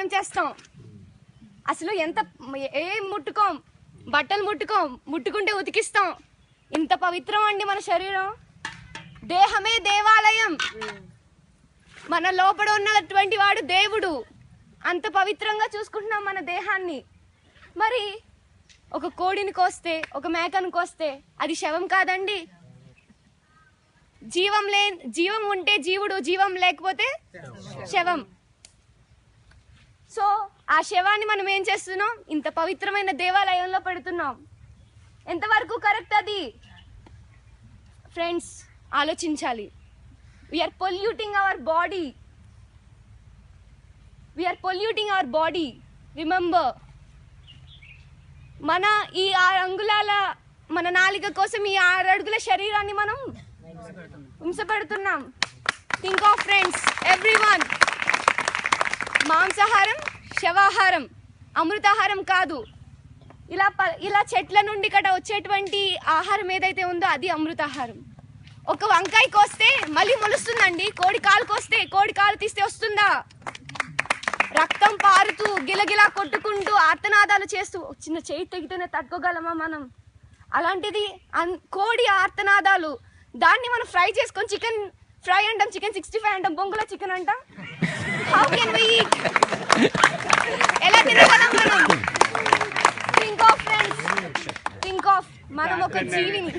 మనం చేస్తాం. అసలు ఎంత ఏం ముట్టుకోం? బట్టలు ముట్టుకోం. ముట్టుకుంటే ఉతికిస్తాం. ఇంత పవిత్రం అండి మన శరీరం. దేహమే దేవాలయం. మన లోపల ఉన్నటువంటి వాడు దేవుడు. అంత పవిత్రంగా చూసుకుంటున్నాం మన దేహాన్ని. మరి ఒక కోడిని కోస్తే ఒక మేకను కోస్తే అది శవం కాదండి. జీవం లే జీవం ఉంటే జీవుడు జీవం లేకపోతే శవం. ఆ శవాన్ని మనం ఏం చేస్తున్నాం? ఇంత పవిత్రమైన దేవాలయంలో పెడుతున్నాం. ఎంతవరకు కరెక్ట్ అది? ఫ్రెండ్స్ ఆలోచించాలి. We are polluting our body we are polluting our body remember మన ఈ ఆరు అంగుళాల మన నాలిక కోసం ఈ ఆరు అడుగుల శరీరాన్ని మనం హింసపెడుతున్నాం think of friends every one మాంసాహారం శవాహారం అమృతాహారం కాదు. ఇలా ప ఇలా చెట్ల నుండి కట వచ్చేటువంటి ఆహారం ఏదైతే ఉందో అది అమృతాహారం. ఒక వంకాయ కోస్తే మళ్ళీ మొలుస్తుందండి. కోడి కాలు కోస్తే కోడి కాలు తీస్తే వస్తుందా? రక్తం పారుతూ గిలగిలా కొట్టుకుంటూ ఆర్తనాదాలు చేస్తూ చిన్న చేయి తెగితేనే తట్టుకోగలమా మనం? అలాంటిది అన్ కోడి ఆర్తనాదాలు దాన్ని మనం ఫ్రై చేసుకొని చికెన్ ఫ్రై అంటాం చికెన్ సిక్స్టీ ఫైవ్ అంటాం బొంగులో చికెన్ అంటాం? హౌ కెన్ వి ఎలా తినగలం మనం think of friends think of మనం ఒక జీవిని